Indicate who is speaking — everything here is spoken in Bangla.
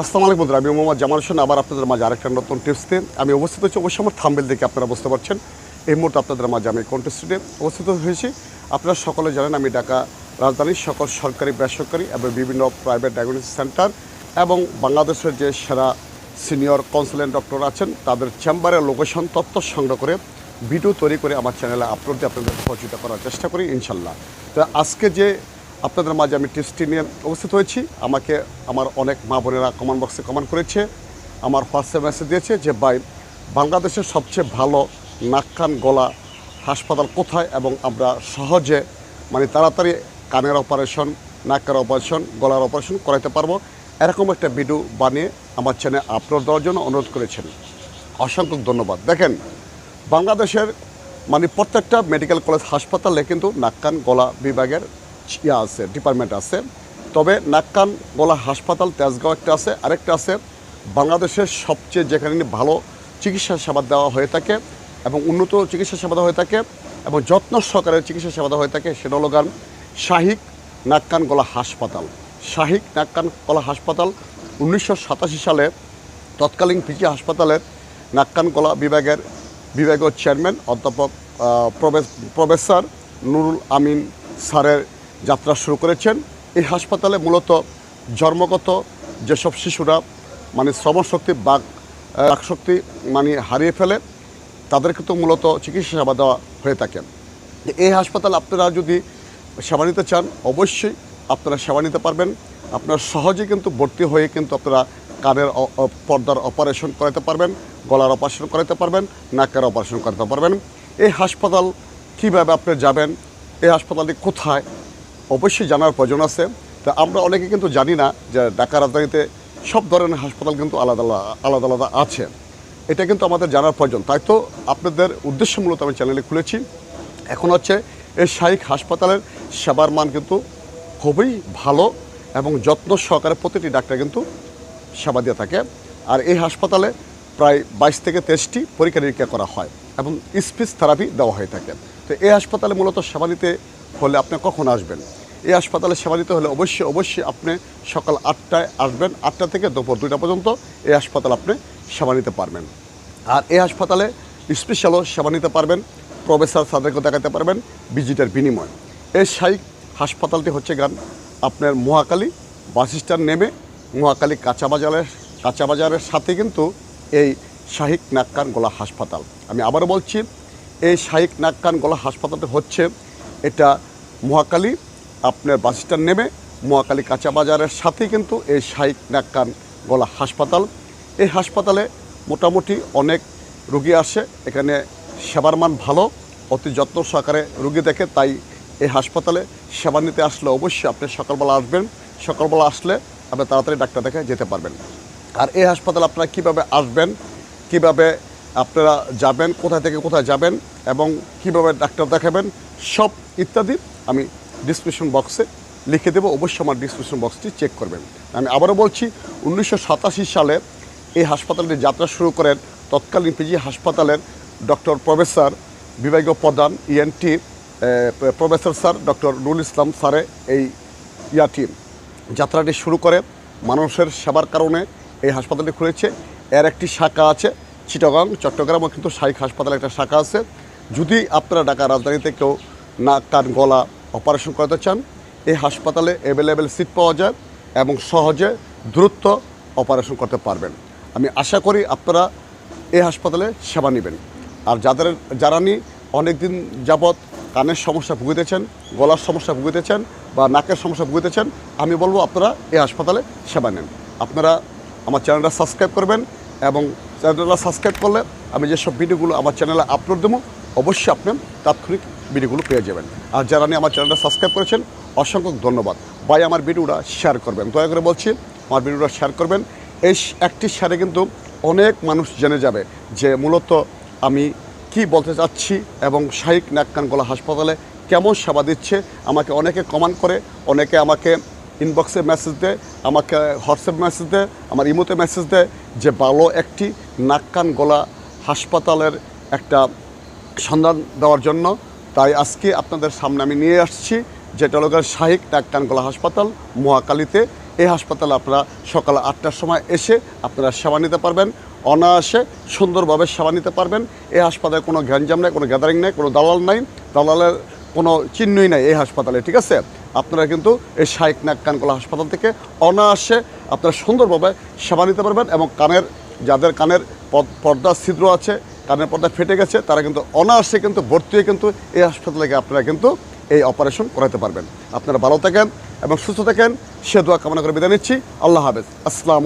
Speaker 1: আসসালামু আলাইকুম বন্ধুরা, আমি মোহাম্মদ জামাল হোসেন। আবার আপনাদের মাঝে আরেকটা নতুন টিপস দিয়ে আমি অবস্থিত হচ্ছি অবশ্যই আমার থাম্বেল দেখে আপনারা বুঝতে পারছেন। এই মুহূর্তে আপনাদের মাঝে আমি কন্টেস্টুডে অবস্থিত হয়েছি। আপনারা সকলে জানেন আমি ঢাকা রাজধানীর সকল সরকারি, বেসরকারি এবং বিভিন্ন প্রাইভেট ডায়াগনোসিস সেন্টার এবং বাংলাদেশের যে সেরা সিনিয়র কনসালটেন্ট ডক্টর আছেন, তাদের চেম্বারের লোকেশন তথ্য সংগ্রহ করে ভিডিও তৈরি করে আমার চ্যানেলে আপলোড দিয়ে আপনাদের সহযোগিতা করার চেষ্টা করি ইনশাল্লাহ তো আজকে যে আপনাদের মাঝে আমি টিপসটি নিয়ে উপস্থিত হয়েছি। আমাকে আমার অনেক মা বোনেরা কমেন্ট বক্সে কমেন্ট করেছে। আমার হোয়াটসঅ্যাপ মেসেজ দিয়েছে যে, ভাই, বাংলাদেশের সবচেয়ে ভালো নাক কান গলা হাসপাতাল কোথায় এবং আমরা সহজে মানে তাড়াতাড়ি কানের অপারেশন নাকের অপারেশন গলার অপারেশন করাতে পারব? এরকম একটা ভিডিও বানিয়ে আমার চ্যানেলে আপলোড দেওয়ার জন্য অনুরোধ করেছেন। অসংখ্য ধন্যবাদ। দেখেন, বাংলাদেশের মানে প্রত্যেকটা মেডিকেল কলেজ হাসপাতালে কিন্তু নাক কান গলা বিভাগের ইয়া আছে ডিপার্টমেন্ট আছে। তবে নাক কান গলা হাসপাতাল, তেজগাঁও একটা আছে। আরেকটা আছে, বাংলাদেশের সবচেয়ে যেখানে ভালো চিকিৎসা সেবা দেওয়া হয়ে থাকে এবং উন্নত চিকিৎসা সেবা দেওয়া হয়ে থাকে এবং যত্ন সহকারে চিকিৎসা সেবা দেওয়া হয়ে থাকে, সেটা হলো গান শাহিক নাক কান গলা হাসপাতাল। শাহিক নাক কান গলা হাসপাতাল উনিশশো সাতাশি সালে তৎকালীন পিজি হাসপাতালের নাক্কান গলা বিভাগের বিভাগীয় চেয়ারম্যান অধ্যাপক প্রবেশ- প্রফেসর নুরুল আমিন স্যারের যাত্রা শুরু করেছেন। এই হাসপাতালে মূলত জন্মগত যেসব শিশুরা মানে শ্রমশক্তি বাক বাকশক্তি মানে হারিয়ে ফেলে তাদেরকে তো মূলত চিকিৎসা সেবা দেওয়া হয়ে থাকে। এই হাসপাতাল আপনারা যদি সেবা নিতে চান, অবশ্যই আপনারা সেবা নিতে পারবেন। আপনারা সহজে কিন্তু ভর্তি হয়ে কিন্তু আপনারা কানের পর্দার অপারেশন করাতে পারবেন, গলার অপারেশন করাতে পারবেন, নাকের অপারেশন করাতে পারবেন। এই হাসপাতাল কীভাবে আপনি যাবেন, এই হাসপাতালটি কোথায় অবশ্যই জানার প্রয়োজন আছে। তা আমরা অনেকে কিন্তু জানি না যে ঢাকা রাজধানীতে সব ধরনের হাসপাতাল কিন্তু আলাদা আলাদা আলাদা আলাদা আছে। এটা কিন্তু আমাদের জানার প্রয়োজন। তাই তো আপনাদের উদ্দেশ্য মূলত আমি চ্যানেলে খুলেছি। এখন হচ্ছে এই শাহিক হাসপাতালের সেবার মান কিন্তু খুবই ভালো এবং যত্ন সহকারে প্রতিটি ডাক্তার কিন্তু সেবা দিয়ে থাকে। আর এই হাসপাতালে প্রায় বাইশ থেকে তেইশটি পরীক্ষা নিরীক্ষা করা হয় এবং স্পিচ থেরাপি দেওয়া হয়ে থাকে। তো এই হাসপাতালে মূলত সেবা নিতে হলে আপনি কখন আসবেন? এই হাসপাতালে সেবা নিতে হলে অবশ্যই অবশ্যই আপনি সকাল আটটায় আসবেন। আটটা থেকে দুপুর দুইটা পর্যন্ত এই হাসপাতাল আপনি সেবা নিতে পারবেন। আর এই হাসপাতালে স্পেশালও সেবা নিতে পারবেন, প্রফেসর স্যারদেরকে দেখাতে পারবেন ভিজিটের বিনিময়। এই সাইক হাসপাতালটি হচ্ছে গান আপনার মহাকালী বাস স্ট্যান্ড নেমে মহাকালী কাঁচা বাজারের কাঁচা বাজারের সাথে কিন্তু এই শাহিক নাক্কান গলা হাসপাতাল। আমি আবারও বলছি, এই শাহিক নাক্কান গলা হাসপাতালটি হচ্ছে এটা মহাকালী আপনার বাস স্ট্যান্ড নেমে মহাকালী কাঁচা বাজারের সাথেই কিন্তু এই শাহিক নাক্কান গলা হাসপাতাল। এই হাসপাতালে মোটামুটি অনেক রুগী আসে, এখানে সেবার মান ভালো, অতি যত্ন সহকারে রুগী দেখে, তাই এই হাসপাতালে সেবা নিতে আসলে অবশ্যই আপনি সকালবেলা আসবেন। সকালবেলা আসলে আপনি তাড়াতাড়ি ডাক্তার দেখে যেতে পারবেন। আর এই হাসপাতালে আপনারা কীভাবে আসবেন, কীভাবে আপনারা যাবেন, কোথায় থেকে কোথায় যাবেন এবং কীভাবে ডাক্তার দেখাবেন, সব ইত্যাদি আমি ডিসক্রিপশন বক্সে লিখে দেবো, অবশ্যই আমার ডিসক্রিপশন বক্সটি চেক করবেন। আমি আবারও বলছি, উনিশশো সাতাশি সালে এই হাসপাতালটি যাত্রা শুরু করেন তৎকালীন পিজি হাসপাতালের ডক্টর প্রফেসর বিভাগীয় প্রধান ENT professor sir doctor Nurul Islam স্যারে এই ইয়াটি। যাত্রাটি শুরু করে মানুষের সেবার কারণে এই হাসপাতালটি খুলেছে। এর একটি শাখা আছে, চিটাগাং, চট্টগ্রামও কিন্তু শাহিক হাসপাতালে একটা শাখা আছে। যদি আপনারা ঢাকা রাজধানীতে কেউ নাক, কান, গলা অপারেশন করাতে চান, এই হাসপাতালে অ্যাভেলেবেল সিট পাওয়া যায় এবং সহজে দ্রুত অপারেশন করতে পারবেন। আমি আশা করি আপনারা এই হাসপাতালে সেবা নেবেন। আর যাদের, যারা নি অনেক দিন যাবৎ কানের সমস্যা ভুগিতেছেন, গলার সমস্যা ভুগিতেছেন বা নাকের সমস্যা ভুগিতেছেন, আমি বলব আপনারা এই হাসপাতালে সেবা নেন। আপনারা আমার চ্যানেলটা সাবস্ক্রাইব করবেন এবং চ্যানেলটা সাবস্ক্রাইব করলে আমি যেসব ভিডিওগুলো আমার চ্যানেলে আপলোড দেবো, অবশ্যই আপনি তাৎক্ষণিক ভিডিওগুলো পেয়ে যাবেন। আর যারা নিয়ে আমার চ্যানেলটা সাবস্ক্রাইব করেছেন, অসংখ্য ধন্যবাদ। ভাই, আমার ভিডিওটা শেয়ার করবেন। দয়া করে বলছি, আমার ভিডিওটা শেয়ার করবেন। এই একটি শেয়ারে কিন্তু অনেক মানুষ জেনে যাবে যে মূলত আমি কি বলতে চাচ্ছি এবং শাহিক নাক্কান গলা হাসপাতালে কেমন সেবা দিচ্ছে। আমাকে অনেকে কমেন্ট করে, অনেকে আমাকে ইনবক্সে মেসেজ দেয়, আমাকে হোয়াটসঅ্যাপ মেসেজ দেয়, আমার ইমোতে মেসেজ দেয় যে ভালো একটি নাক্কান গলা হাসপাতালের একটা সন্ধান দেওয়ার জন্য তাই আজকে আপনাদের সামনে আমি নিয়ে আসছি যেটা হলো শাহিক নাক্কান গলা হাসপাতাল, মহাকালীতে। এই হাসপাতালে আপনারা সকাল আটটার সময় এসে আপনারা সেবা নিতে পারবেন, অনায়াসে সুন্দরভাবে সেবা নিতে পারবেন। এই হাসপাতালে কোনো গ্যাঞ্জাম নেই, কোনো গ্যাদারিং নেই, কোনো দালাল নাই, দালালের কোনো চিহ্নই নাই এই হাসপাতালে, ঠিক আছে? আপনারা কিন্তু এই শাইক নাক কানকলা হাসপাতাল থেকে অনায়াসে আপনারা সুন্দরভাবে সেবা নিতে পারবেন এবং কানের, যাদের কানের পর্দা ছিদ্র আছে কানের পর্দা ফেটে গেছে, তারা কিন্তু অনায়াসে কিন্তু ভর্তি হয়ে কিন্তু এই হাসপাতালে আপনারা কিন্তু এই অপারেশন করাতে পারবেন। আপনারা ভালো থাকেন এবং সুস্থ থাকেন, সে দোয়া কামনা করে বিদায় নিচ্ছি। আল্লাহ হাফেজ। আসসালাম